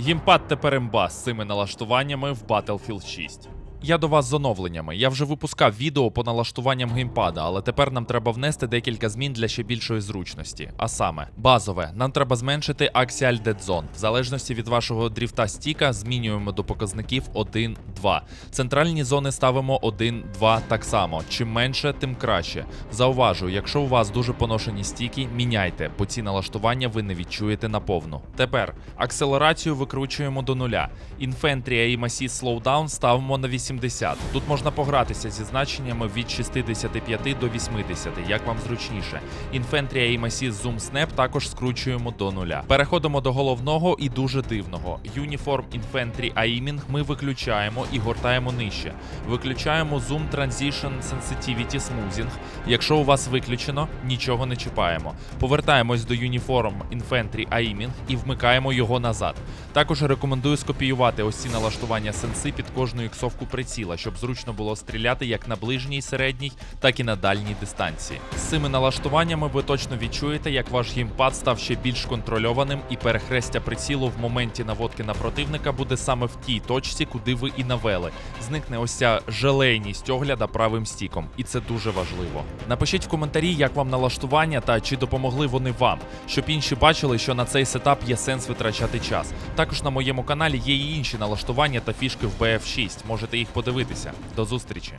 Гімпад тепер імба з цими налаштуваннями в Battlefield 6. Я до вас з оновленнями. Я вже випускав відео по налаштуванням геймпада, але тепер нам треба внести декілька змін для ще більшої зручності. А саме, базове, нам треба зменшити Axial Dead Zone. В залежності від вашого дріфта стіка змінюємо до показників 1, 2. Центральні зони ставимо 1, 2 так само. Чим менше, тим краще. Зауважу, якщо у вас дуже поношені стіки, міняйте, бо ці налаштування ви не відчуєте наповну. Тепер акселерацію викручуємо до нуля. Infantry Aim Assist Slowdown ставимо на 80. Тут можна погратися зі значеннями від 65 до 80, як вам зручніше. Infantry Aim Assist Zoom Snap також скручуємо до нуля. Переходимо до головного і дуже дивного. Uniform Infantry Aiming ми виключаємо і гортаємо нижче. Виключаємо Zoom Transition Sensitivity Smoothing. Якщо у вас виключено, нічого не чіпаємо. Повертаємось до Uniform Infantry Aiming і вмикаємо його назад. Також рекомендую скопіювати ось ці налаштування сенси під кожну іксовку приціла, щоб зручно було стріляти як на ближній, середній, так і на дальній дистанції. З цими налаштуваннями ви точно відчуєте, як ваш геймпад став ще більш контрольованим, і перехрестя прицілу в моменті наводки на противника буде саме в тій точці, куди ви і навели. Зникне ось ця желейність огляда правим стіком, і це дуже важливо. Напишіть в коментарі, як вам налаштування та чи допомогли вони вам, щоб інші бачили, що на цей сетап є сенс витрачати час. Також на моєму каналі є і інші налаштування та фішки в BF6. Можете їх подивитися. До зустрічі!